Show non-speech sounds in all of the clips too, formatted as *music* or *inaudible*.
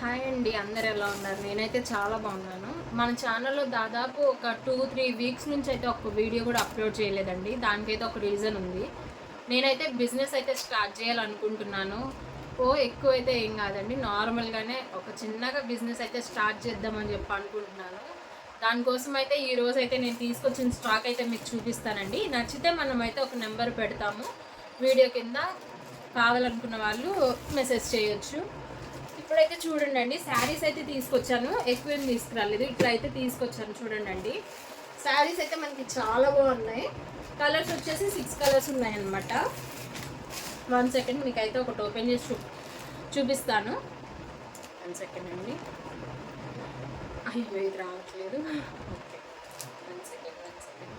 Hi అండి అందరు ఎలా ఉన్నారు? నేనైతే చాలా బాగున్నాను. మన ఛానల్లో దాదాపు ఒక టూ త్రీ వీక్స్ నుంచి అయితే ఒక వీడియో కూడా అప్లోడ్ చేయలేదండి. దానికైతే ఒక రీజన్ ఉంది. నేనైతే బిజినెస్ అయితే స్టార్ట్ చేయాలనుకుంటున్నాను. ఓ ఎక్కువ అయితే ఏం కాదండి. నార్మల్గానే ఒక చిన్నగా బిజినెస్ అయితే స్టార్ట్ చేద్దామని చెప్పి అనుకుంటున్నాను. దానికోసం అయితే ఈ రోజు అయితే నేను తీసుకొచ్చిన స్టాక్ అయితే మీకు చూపిస్తానండి. నచ్చితే మనం అయితే ఒక నెంబర్ పెడతాము. వీడియో కింద కావాలనుకున్న వాళ్ళు మెసేజ్ చేయొచ్చు. ఇప్పుడైతే చూడండి అండి శారీస్ అయితే తీసుకొచ్చాను. ఎక్కువ ఏం తీసుకురాలేదు. ఇట్లా అయితే తీసుకొచ్చాను చూడండి. అండి శారీస్ అయితే మనకి చాలా బాగున్నాయి. కలర్స్ వచ్చేసి సిక్స్ కలర్స్ ఉన్నాయన్నమాట. వన్ సెకండ్ మీకు అయితే ఒకటి ఓపెన్ చేసి చూ చూపిస్తాను. వన్ సెకండ్ అండి. అయ్యో ఇది రావట్లేదు. Okay. One second one second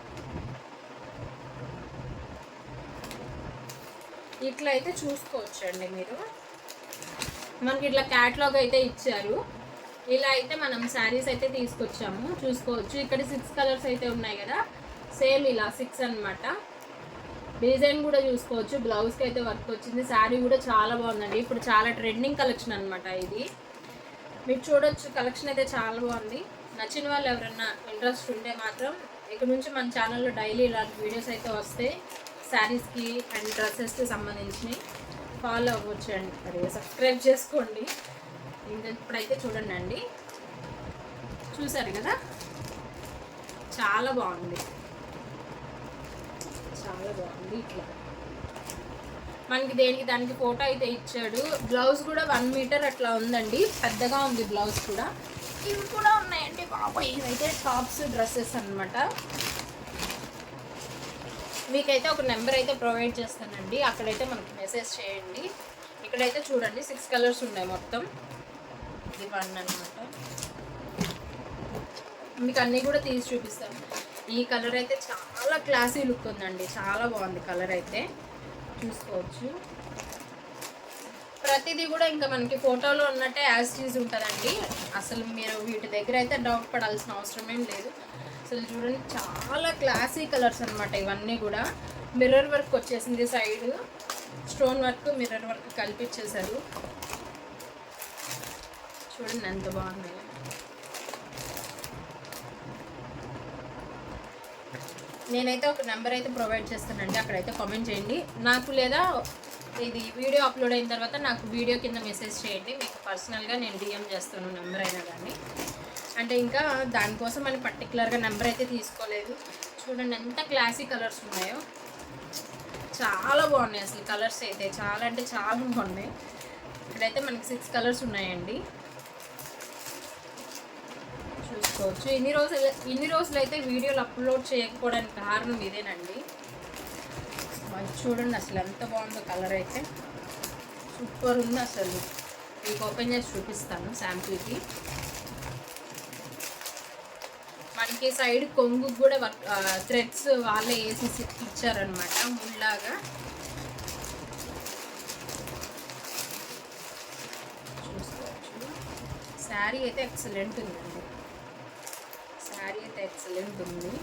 ఇట్లా అయితే చూసుకోవచ్చండి మీరు. మనకి ఇట్లా క్యాట్లాగ్ అయితే ఇచ్చారు. ఇలా అయితే మనం శారీస్ అయితే తీసుకొచ్చాము. చూసుకోవచ్చు. ఇక్కడ సిక్స్ కలర్స్ అయితే ఉన్నాయి కదా. సేమ్ ఇలా సిక్స్ అన్నమాట. డిజైన్ కూడా చూసుకోవచ్చు. బ్లౌజ్కి అయితే వర్క్ వచ్చింది. శారీ కూడా చాలా బాగుందండి. ఇప్పుడు చాలా ట్రెండింగ్ కలెక్షన్ అనమాట ఇది. మీరు చూడొచ్చు. కలెక్షన్ అయితే చాలా బాగుంది. నచ్చిన వాళ్ళు ఎవరన్నా ఇంట్రెస్ట్ ఉంటే మాత్రం ఇక్కడ నుంచి మన ఛానల్లో డైలీ ఇలాంటి వీడియోస్ అయితే వస్తాయి. శారీస్కి అండ్ డ్రెస్సెస్కి సంబంధించినవి. ఫాలో అవ్వచ్చు అండి సబ్స్క్రైబ్ చేసుకోండి. ఇంకా ఇప్పుడైతే చూడండి అండి చూసారు కదా? చాలా బాగుంది. చాలా బాగుంది ఇట్లా. మనకి దేనికి దానికి ఫోటో అయితే ఇచ్చాడు. బ్లౌజ్ కూడా వన్ మీటర్ అట్లా ఉందండి. పెద్దగా ఉంది బ్లౌజ్ కూడా. ఇవి కూడా ఉన్నాయండి బాబాయ్. ఇవైతే టాప్స్ డ్రెస్సెస్ అన్నమాట. మీకైతే ఒక నెంబర్ అయితే ప్రొవైడ్ చేస్తానండి. అక్కడైతే మనకి మెసేజ్ చేయండి. ఇక్కడైతే చూడండి సిక్స్ కలర్స్ ఉన్నాయి మొత్తం. ఇది వన్ అనమాట మీకు అన్నీ కూడా తీసి చూపిస్తాను. ఈ కలర్ అయితే చాలా క్లాసీ లుక్ ఉందండి. చాలా బాగుంది కలర్ అయితే. చూసుకోవచ్చు. ప్రతిదీ కూడా ఇంకా మనకి ఫోటోలో ఉన్నట్టే యాజ్ చీజ్ ఉంటుందండి. అసలు మీరు వీటి దగ్గర అయితే డౌట్ పడాల్సిన అవసరం ఏం లేదు. అసలు చూడండి చాలా క్లాసీ కలర్స్ అనమాట ఇవన్నీ కూడా. మిర్రర్ వర్క్ వచ్చేసింది side stone work mirror work కల్పించేశారు. చూడండి ఎంత బాగున్నాయి నేనైతే ఒక నెంబర్ అయితే ప్రొవైడ్ చేస్తానండి అక్కడైతే కామెంట్ చేయండి. నాకు లేదా ఇది వీడియో అప్లోడ్ అయిన తర్వాత నాకు వీడియో కింద మెసేజ్ చేయండి. మీకు పర్సనల్గా నేను డిఎం చేస్తాను నెంబర్ అయినా కానీ. అంటే ఇంకా దానికోసం అని పర్టికులర్గా నెంబర్ అయితే తీసుకోలేదు. చూడండి ఎంత క్లాసీ కలర్స్ ఉన్నాయో. చాలా బాగున్నాయి అసలు కలర్స్ అయితే. చాలా అంటే చాలా బాగున్నాయి. ఇక్కడైతే మనకి సిక్స్ కలర్స్ ఉన్నాయండి. చూసుకోవచ్చు. ఇన్ని రోజులు ఇన్ని రోజులు అయితే వీడియోలు అప్లోడ్ చేయకపోవడానికి కారణం ఇదేనండి. మంచి చూడండి అసలు ఎంత బాగుందో కలర్ అయితే. సూపర్ ఉంది అసలు. మీకు ఓపెన్ చేసి చూపిస్తాను శాంపుల్కి. మనకి సైడ్ కొంగు కూడా థ్రెడ్స్ వాళ్ళే వేసి ఇచ్చారనమాట ముళ్ళలాగా చూసుకోవచ్చు. శారీ అయితే ఎక్సలెంట్ ఉందండి. శారీ అయితే ఎక్సలెంట్ ఉంది.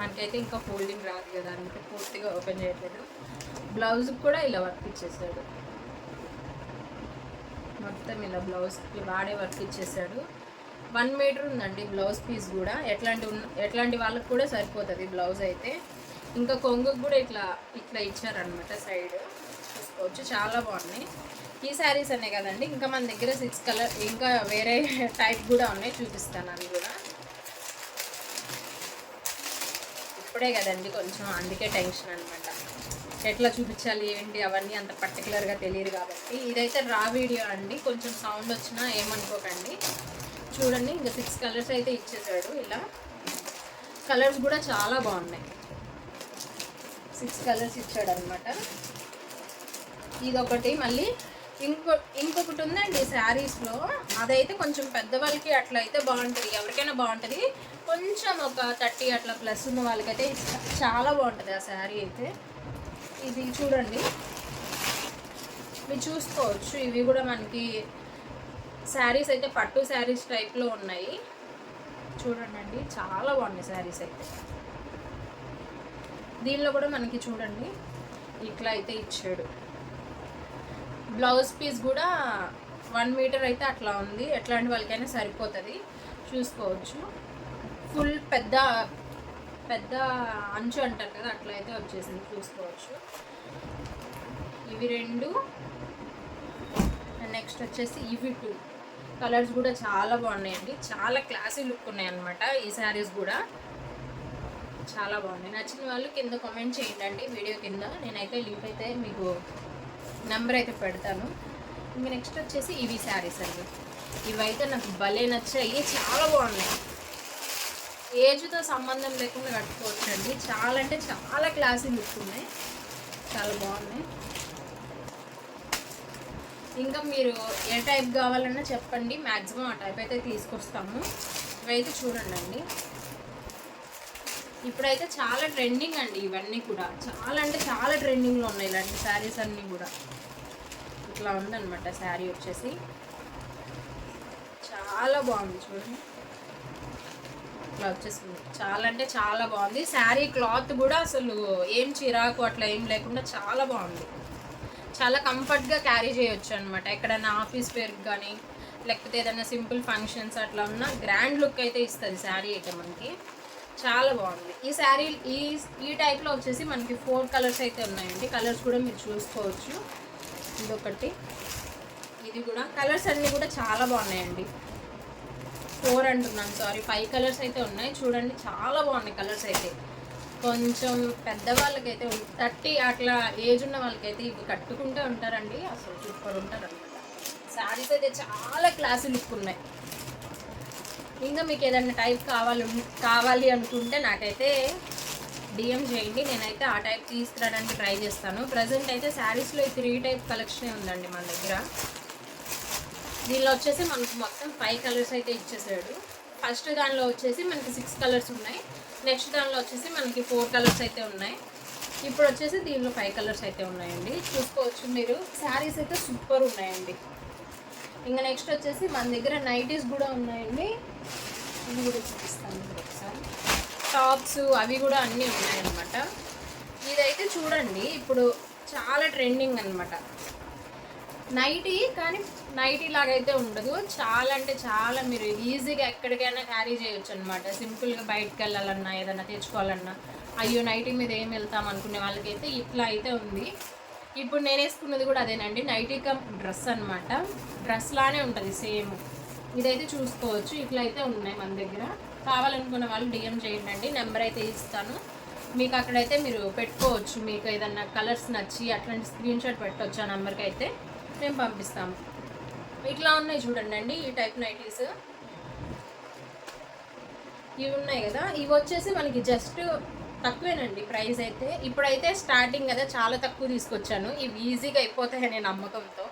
మనకైతే ఇంకా ఫోల్డింగ్ రాదు కదా అందుకే పూర్తిగా ఓపెన్ చేయట్లేదు. బ్లౌజ్ కూడా ఇలా వర్క్ ఇచ్చేసాడు. మొత్తం ఇలా బ్లౌజ్కి వాడే వర్క్ ఇచ్చేసాడు. వన్ మీటర్ ఉందండి బ్లౌజ్ పీస్ కూడా. ఎట్లాంటి ఉన్న ఎట్లాంటి వాళ్ళకి కూడా సరిపోతుంది బ్లౌజ్ అయితే. ఇంకా కొంగుకు కూడా ఇట్లా ఇట్లా ఇచ్చారనమాట సైడ్. చూసుకోవచ్చు చాలా బాగున్నాయి. ఈ శారీస్ అనే కదండి ఇంకా మన దగ్గర సిక్స్ కలర్ ఇంకా వేరే టైప్ కూడా ఉన్నాయి చూపిస్తాను అవి కూడా. ఇప్పుడే కదండి కొంచెం అందుకే టెన్షన్ అనమాట ఎట్లా చూపించాలి ఏంటి అవన్నీ అంత పర్టికులర్గా తెలియదు కాబట్టి. ఇదైతే రా వీడియో అండి కొంచెం సౌండ్ వచ్చినా ఏమనుకోకండి. చూడండి ఇంకా సిక్స్ కలర్స్ అయితే ఇచ్చేసాడు ఇలా. కలర్స్ కూడా చాలా బాగున్నాయి. సిక్స్ కలర్స్ ఇచ్చాడు అనమాట ఇదొకటి మళ్ళీ ఇంకో ఇంకొకటి ఉందండి శారీస్లో. అదైతే కొంచెం పెద్దవాళ్ళకి అట్లా అయితే బాగుంటుంది ఎవరికైనా బాగుంటుంది. కొంచెం ఒక థర్టీ అట్లా ప్లస్ ఉన్న వాళ్ళకైతే చాలా బాగుంటుంది ఆ శారీ అయితే. ఇది చూడండి. మీరు చూసుకోవచ్చు ఇవి కూడా మనకి శారీస్ అయితే పట్టు శారీస్ టైప్లో ఉన్నాయి. చూడండి చాలా బాగున్నాయి శారీస్ అయితే. దీనిలో కూడా మనకి చూడండి ఇట్లా అయితే ఇచ్చాడు. బ్లౌజ్ పీస్ కూడా వన్ మీటర్ అయితే అట్లా ఉంది. ఎట్లాంటి వాళ్ళకైనా సరిపోతుంది. చూసుకోవచ్చు. ఫుల్ పెద్ద పెద్ద అంచు అంటారు కదా అట్లా అయితే వచ్చేసింది. చూసుకోవచ్చు. ఇవి రెండు. నెక్స్ట్ వచ్చేసి ఇవి టూ కలర్స్ కూడా చాలా బాగున్నాయండి. చాలా క్లాసీ లుక్ ఉన్నాయి అనమాట ఈ శారీస్ కూడా. చాలా బాగున్నాయి. నచ్చిన వాళ్ళు కింద కామెంట్ చేయండి వీడియో కింద. నేనైతే లింక్ అయితే మీకు నెంబర్ అయితే పెడతాను. ఇంకా నెక్స్ట్ వచ్చేసి ఇవి శారీస్ అండి. ఇవైతే నాకు భలే నచ్చాయి. చాలా బాగున్నాయి. ఏజ్తో సంబంధం లేకుండా కట్టుకోవచ్చు అండి చాలా అంటే చాలా క్లాసీ లుక్ ఉన్నాయి. చాలా బాగున్నాయి. ఇంకా మీరు ఏ టైప్ కావాలన్నా చెప్పండి. మ్యాక్సిమం ఆ టైప్ అయితే తీసుకొస్తాము. ఇవైతే చూడండి అండి ఇప్పుడైతే చాలా ట్రెండింగ్ అండి ఇవన్నీ కూడా. చాలా అంటే చాలా ట్రెండింగ్లో ఉన్నాయి ఇలాంటి శారీస్ అన్నీ కూడా. ఇట్లా ఉందన్నమాట శారీ వచ్చేసి. చాలా బాగుంది చూడండి. ఇట్లా వచ్చేసింది. చాలా అంటే చాలా బాగుంది. శారీ క్లాత్ కూడా అసలు ఏం చిరాకు అట్లా ఏం లేకుండా చాలా బాగుంది. చాలా కంఫర్ట్గా క్యారీ చేయొచ్చు అనమాట ఎక్కడైనా ఆఫీస్ వేర్కి కానీ లేకపోతే ఏదైనా సింపుల్ ఫంక్షన్స్ అట్లా ఉన్న గ్రాండ్ లుక్ అయితే ఇస్తుంది శారీ అయితే మనకి. చాలా బాగుంది. ఈ శారీ ఈ ఈ టైప్లో వచ్చేసి మనకి ఫోర్ కలర్స్ అయితే ఉన్నాయండి. కలర్స్ కూడా మీరు చూసుకోవచ్చు. ఇదొకటి. ఇది కూడా కలర్స్ అన్నీ కూడా చాలా బాగున్నాయండి. ఫోర్ అంటున్నాను సారీ ఫైవ్ కలర్స్ అయితే ఉన్నాయి. చూడండి చాలా బాగున్నాయి కలర్స్ అయితే. కొంచెం పెద్దవాళ్ళకైతే థర్టీ అట్లా ఏజ్ ఉన్న వాళ్ళకైతే ఇవి కట్టుకుంటే ఉంటారండి. అసలు సూపర్ ఉంటారు అనమాట శారీస్ అయితే చాలా క్లాసీ లుక్ ఉన్నాయి. ఇంకా మీకు ఏదైనా టైప్ కావాలి కావాలి అనుకుంటే నాకైతే డిఎం చేయండి. నేనైతే ఆ టైప్ తీసుకురావడానికి ట్రై చేస్తాను. ప్రజెంట్ అయితే శారీస్లో ఈ త్రీ టైప్ కలెక్షనే ఉందండి మన దగ్గర. దీనిలో వచ్చేసి మనకు మొత్తం ఫైవ్ కలర్స్ అయితే ఇచ్చేసాడు. ఫస్ట్ దానిలో వచ్చేసి మనకి సిక్స్ కలర్స్ ఉన్నాయి. నెక్స్ట్ దానిలో వచ్చేసి మనకి ఫోర్ కలర్స్ అయితే ఉన్నాయి. ఇప్పుడు వచ్చేసి దీనిలో ఫైవ్ కలర్స్ అయితే ఉన్నాయండి. చూసుకోవచ్చు మీరు. శారీస్ అయితే సూపర్ ఉన్నాయండి. ఇంకా నెక్స్ట్ వచ్చేసి మన దగ్గర నైటీస్ కూడా ఉన్నాయండి. ఇవి కూడా చూపిస్తాను ఒకసారి. టాప్స్ అవి కూడా అన్నీ ఉన్నాయన్నమాట. ఇదైతే చూడండి. ఇప్పుడు చాలా ట్రెండింగ్ అనమాట నైటీ కానీ నైటీ లాగైతే ఉండదు. చాలా అంటే చాలా మీరు ఈజీగా ఎక్కడికైనా క్యారీ చేయొచ్చు అనమాట సింపుల్గా బయటకు వెళ్ళాలన్నా ఏదైనా తెచ్చుకోవాలన్నా. అయ్యో నైటీ మీద ఏం వెళ్తాం అనుకునే వాళ్ళకైతే ఇట్లా అయితే ఉంది. ఇప్పుడు నేను వేసుకున్నది కూడా అదేనండి. నైటీ కమ్ డ్రెస్ అనమాట డ్రెస్ లానే ఉంటుంది సేమ్. ఇదైతే చూసుకోవచ్చు. ఇట్లా అయితే ఉన్నాయి మన దగ్గర. కావాలనుకున్న వాళ్ళు డిఎం చేయండి అండి నెంబర్ అయితే ఇస్తాను. మీకు అక్కడైతే మీరు పెట్టుకోవచ్చు. మీకు ఏదన్నా కలర్స్ నచ్చి అట్లాంటి స్క్రీన్ షాట్ పెట్టవచ్చు ఆ నెంబర్కి అయితే. మేము పంపిస్తాము. ఇట్లా ఉన్నాయి చూడండి అండి ఈ టైప్ నైటీస్ ఇవి ఉన్నాయి కదా ఇవి వచ్చేసి మనకి జస్ట్ తక్కువేనండి ప్రైస్ అయితే. ఇప్పుడైతే స్టార్టింగ్ కదా చాలా తక్కువ తీసుకొచ్చాను. ఇవి ఈజీగా అయిపోతాయనే నమ్మకంతో.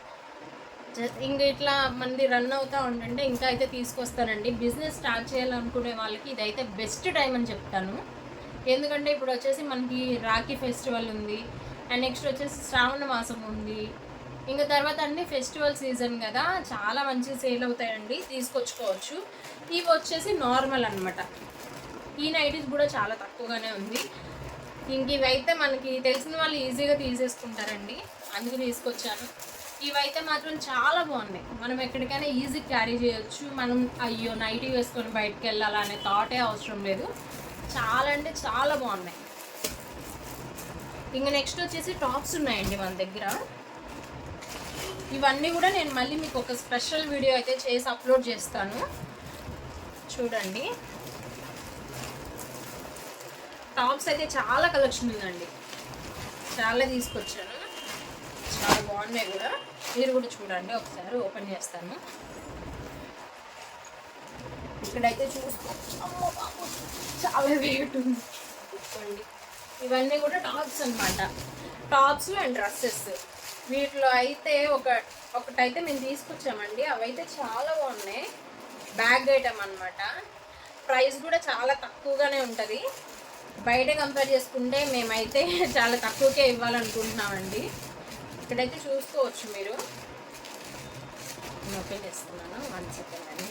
జస్ట్ ఇంక ఇట్లా మంది రన్ అవుతా ఉంటుంటే ఇంకా అయితే తీసుకొస్తానండి. బిజినెస్ స్టార్ట్ చేయాలనుకునే వాళ్ళకి ఇదైతే బెస్ట్ టైం అని చెప్తాను. ఎందుకంటే ఇప్పుడు వచ్చేసి మనకి రాఖీ ఫెస్టివల్ ఉంది. అండ్ నెక్స్ట్ వచ్చేసి శ్రావణ మాసం ఉంది. ఇంకా తర్వాత అన్ని ఫెస్టివల్ సీజన్ కదా చాలా మంచి సేల్ అవుతాయండి తీసుకొచ్చుకోవచ్చు. ఇవి వచ్చేసి నార్మల్ అనమాట ఈ నైటీస్ కూడా చాలా తక్కువగానే ఉంది. ఇంక ఇవైతే మనకి తెలిసిన వాళ్ళు ఈజీగా తీసేసుకుంటారండి. అందుకు తీసుకొచ్చాను. ఇవైతే మాత్రం చాలా బాగున్నాయి. మనం ఎక్కడికైనా ఈజీ క్యారీ చేయొచ్చు. మనం అయ్యో నైటీ వేసుకొని బయటకు వెళ్ళాలనే థాటే అవసరం లేదు. చాలా అంటే చాలా బాగున్నాయి. ఇంకా నెక్స్ట్ వచ్చేసి టాప్స్ ఉన్నాయండి మన దగ్గర. ఇవన్నీ కూడా నేను మళ్ళీ మీకు ఒక స్పెషల్ వీడియో అయితే చేసి అప్లోడ్ చేస్తాను. చూడండి. టాప్స్ అయితే చాలా కలెక్షన్ ఉందండి. చాలా తీసుకొచ్చాను. చాలా బాగున్నాయి కూడా. మీరు కూడా చూడండి ఒకసారి ఓపెన్ చేస్తాను. ఇక్కడైతే చూసుకో అమ్మో చాలా వెయిట్ ఉంది. ఇవన్నీ కూడా టాప్స్ అన్నమాట. Tops and dresses. వీటిలో అయితే ఒక ఒకటైతే మేము తీసుకొచ్చామండి. అవైతే చాలా బాగున్నాయి. బ్యాగ్ ఐటమ్ అనమాట ప్రైస్ కూడా చాలా తక్కువగానే ఉంటుంది. బయట కంపేర్ చేసుకుంటే మేమైతే *laughs* చాలా తక్కువకే ఇవ్వాలనుకుంటున్నామండి. ఇక్కడైతే చూసుకోవచ్చు మీరు. నేను ఓపెన్ చేస్తున్నాను. వన్ సెకండ్ అని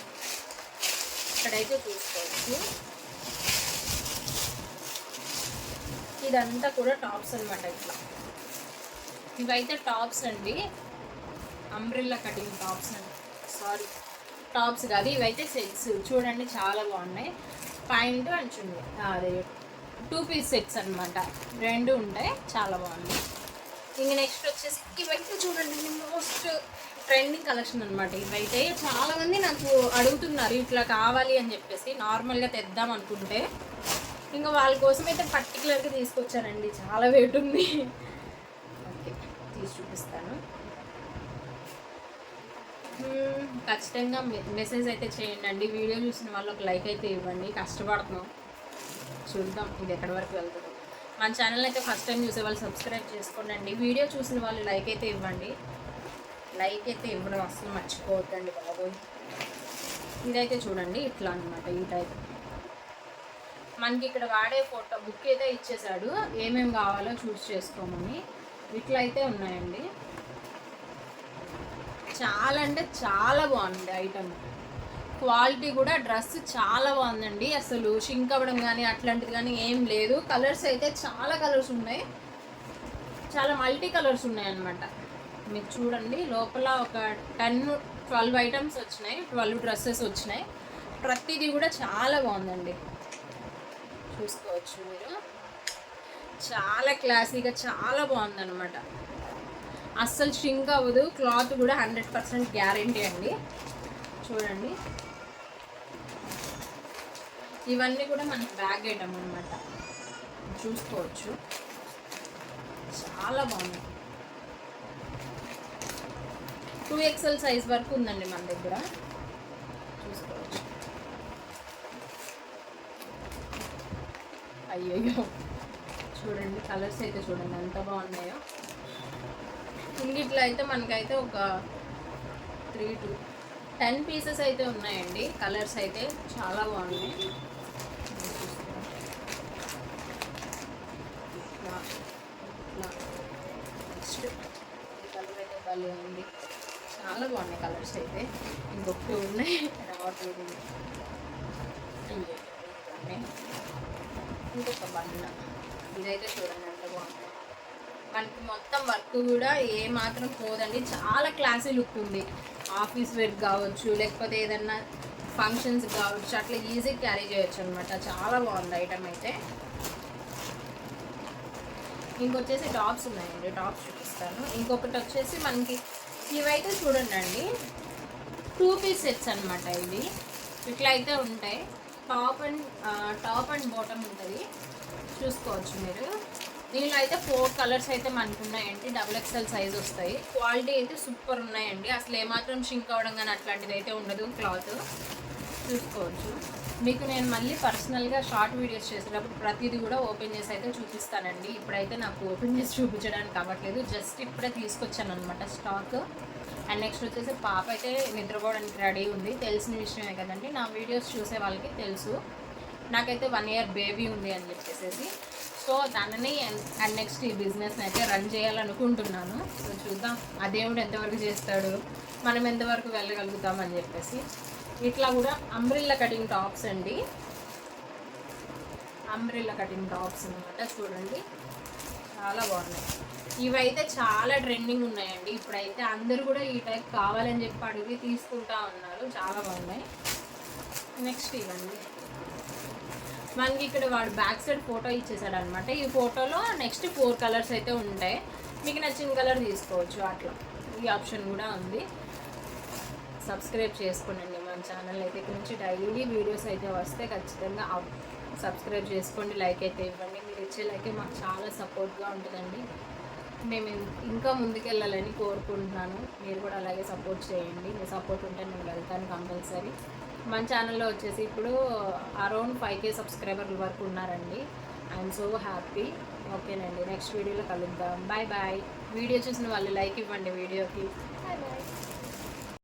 ఇక్కడైతే చూసుకోవచ్చు. ఇదంతా కూడా టాప్స్ అనమాట ఇట్లా. ఇవైతే టాప్స్ అండి. అంబ్రిల్లా కటింగ్ టాప్స్ అండి. సారీ టాప్స్ కాదు ఇవైతే సెట్స్. చూడండి చాలా బాగున్నాయి. Pant and chunni. అదే టూ పీస్ సెట్స్ అనమాట రెండు ఉంటాయి చాలా బాగున్నాయి. ఇంక నెక్స్ట్ వచ్చేసి ఇవైతే చూడండి మోస్ట్ ట్రెండింగ్ కలెక్షన్ అనమాట ఇవైతే చాలా మంది నాకు అడుగుతున్నారు ఇట్లా కావాలి అని చెప్పేసి నార్మల్గా తెద్దాం అనుకుంటే. ఇంకా వాళ్ళ కోసం అయితే పర్టికులర్గా తీసుకొచ్చానండి చాలా వెయిట్ ఉంది. తీసి చూపిస్తాను. ఖచ్చితంగా మెసేజ్ అయితే చేయండి అండి వీడియో చూసిన వాళ్ళు ఒక లైక్ అయితే ఇవ్వండి. కష్టపడుతున్నాం. చూద్దాం ఇది ఎక్కడి వరకు వెళ్తుందో. మన ఛానల్ అయితే ఫస్ట్ టైం చూసే వాళ్ళు సబ్స్క్రైబ్ చేసుకోండి అండి వీడియో చూసిన వాళ్ళు లైక్ అయితే ఇవ్వండి. లైక్ అయితే ఇవ్వడం అసలు మర్చిపోవద్దండి బాబోయ్. ఇదైతే చూడండి ఇట్లా అనమాట ఈ టైప్. మనకి ఇక్కడ వాడే ఫోటో బుక్ అయితే ఇచ్చేసాడు ఏమేమి కావాలో చూస్ చేసుకోమని. ఇట్లా అయితే ఉన్నాయండి. చాలా అంటే చాలా బాగుంది ఐటమ్. క్వాలిటీ కూడా డ్రెస్ చాలా బాగుందండి. అసలు షింక్ అవ్వడం కానీ అట్లాంటిది కానీ ఏం లేదు. కలర్స్ అయితే చాలా కలర్స్ ఉన్నాయి. చాలా మల్టీ కలర్స్ ఉన్నాయి అన్నమాట చూడండి లోపల ఒక టెన్ ట్వెల్వ్ ఐటమ్స్ వచ్చినాయి. ట్వెల్వ్ డ్రెస్సెస్ వచ్చినాయి. ప్రతిదీ కూడా చాలా బాగుందండి. చూసుకోవచ్చు మీరు. చాలా క్లాసీగా చాలా బాగుందనమాట అస్సలు షింక్ అవ్వదు క్లాత్ కూడా హండ్రెడ్ పర్సెంట్ గ్యారంటీ అండి. చూడండి. ఇవన్నీ కూడా మనకి బ్యాగ్ ఐటమ్ అనమాట చూసుకోవచ్చు. చాలా బాగుంది టూ ఎక్స్ఎల్ సైజ్ వరకు ఉందండి మన దగ్గర. చూసుకోవచ్చు. అయ్యయ్యో. చూడండి కలర్స్ అయితే చూడండి ఎంత బాగున్నాయో. ఇంగిట్లో అయితే మనకైతే ఒక త్రీ టు టెన్ పీసెస్ అయితే ఉన్నాయండి. కలర్స్ అయితే చాలా బాగున్నాయి. ఇట్లా ఇట్లా నెక్స్ట్ ఈ కలర్ అయితే భలే ఉంది. చాలా బాగున్నాయి కలర్స్ అయితే. ఇంకొకటి ఉన్నాయి. రావట్లేదు ఇంకొక బండి ఇదైతే చూడండి అంత బాగుంది. మనకి మొత్తం వర్క్ కూడా ఏ మాత్రం పోదండి. చాలా క్లాసీ లుక్ ఉంది. ఆఫీస్ వేర్ కావచ్చు లేకపోతే ఏదన్నా ఫంక్షన్స్ కావచ్చు అట్లా ఈజీ క్యారీ చేయొచ్చు అనమాట చాలా బాగుంది ఐటమ్ అయితే. ఇంకొచ్చేసి టాప్స్ ఉన్నాయండి. టాప్స్ చూపిస్తాను. ఇంకొకటి వచ్చేసి మనకి ఇవైతే చూడండి అండి టూ పీస్ సెట్స్ అనమాట ఇవి. ఇట్లా అయితే ఉంటాయి. Top and top and bottom ఉంటుంది. చూసుకోవచ్చు మీరు. దీనిలో అయితే ఫోర్ కలర్స్ అయితే మనకు ఉన్నాయండి. డబుల్ ఎక్స్ఎల్ సైజ్ వస్తాయి. క్వాలిటీ అయితే సూపర్ ఉన్నాయండి. అసలు ఏమాత్రం షింక్ అవ్వడం కానీ అట్లాంటిది అయితే ఉండదు క్లాత్. చూసుకోవచ్చు. మీకు నేను మళ్ళీ పర్సనల్గా షార్ట్ వీడియోస్ చేసేటప్పుడు ప్రతిదీ కూడా ఓపెన్ చేసి అయితే చూపిస్తానండి. ఇప్పుడైతే నాకు ఓపెన్ చేసి చూపించడానికి అవ్వట్లేదు. జస్ట్ ఇప్పుడే తీసుకొచ్చాను అనమాట స్టాక్ అండ్ నెక్స్ట్ వచ్చేసి పాప అయితే నిద్రపోవడానికి రెడీ ఉంది. తెలిసిన విషయమే కదండి. నా వీడియోస్ చూసే వాళ్ళకి తెలుసు. నాకైతే వన్ ఇయర్ బేబీ ఉంది అని చెప్పేసి సో దానిని అండ్ నెక్స్ట్ ఈ బిజినెస్ని అయితే రన్ చేయాలనుకుంటున్నాను. సో చూద్దాం ఆ దేవుడు ఎంతవరకు చేస్తాడు మనం ఎంతవరకు వెళ్ళగలుగుతాం అని చెప్పేసి. ఇట్లా కూడా అంబ్రిల్లా కటింగ్ టాప్స్ అండి. అంబ్రిల్లా కటింగ్ టాప్స్ అనమాట చూడండి. చాలా బాగున్నాయి. ఇవైతే చాలా ట్రెండింగ్ ఉన్నాయండి. ఇప్పుడైతే అందరూ కూడా ఈ టైప్ కావాలని చెప్పి అడిగి తీసుకుంటా ఉన్నారు. చాలా బాగున్నాయి. నెక్స్ట్ ఇవ్వండి. మనకి ఇక్కడ వాడు బ్యాక్ సైడ్ ఫోటో ఇచ్చేసాడు అనమాట ఈ ఫోటోలో నెక్స్ట్ ఫోర్ కలర్స్ అయితే ఉంటాయి. మీకు నచ్చిన కలర్ తీసుకోవచ్చు. అట్లా ఈ ఆప్షన్ కూడా ఉంది. సబ్స్క్రైబ్ చేసుకోండి మన ఛానల్ అయితే. ఇక్కడ నుంచి డైలీ వీడియోస్ అయితే వస్తే ఖచ్చితంగా సబ్స్క్రైబ్ చేసుకోండి. లైక్ అయితే ఇవ్వండి. మీరు ఇచ్చే లైక్ మాకు చాలా సపోర్ట్గా ఉంటుందండి. మేము ఇంకా ముందుకెళ్ళాలని కోరుకుంటున్నాను. మీరు కూడా అలాగే సపోర్ట్ చేయండి. మీ సపోర్ట్ ఉంటే నేను వెళ్తాను కంపల్సరీ. మన ఛానల్లో వచ్చేసి ఇప్పుడు అరౌండ్ ఫైవ్ కే సబ్స్క్రైబర్ల వరకు ఉన్నారండి. ఐఎమ్ సో హ్యాపీ ఓకేనండి నెక్స్ట్ వీడియోలో కలుద్దాం. బాయ్ బాయ్ వీడియో చూసిన వాళ్ళు లైక్ ఇవ్వండి వీడియోకి.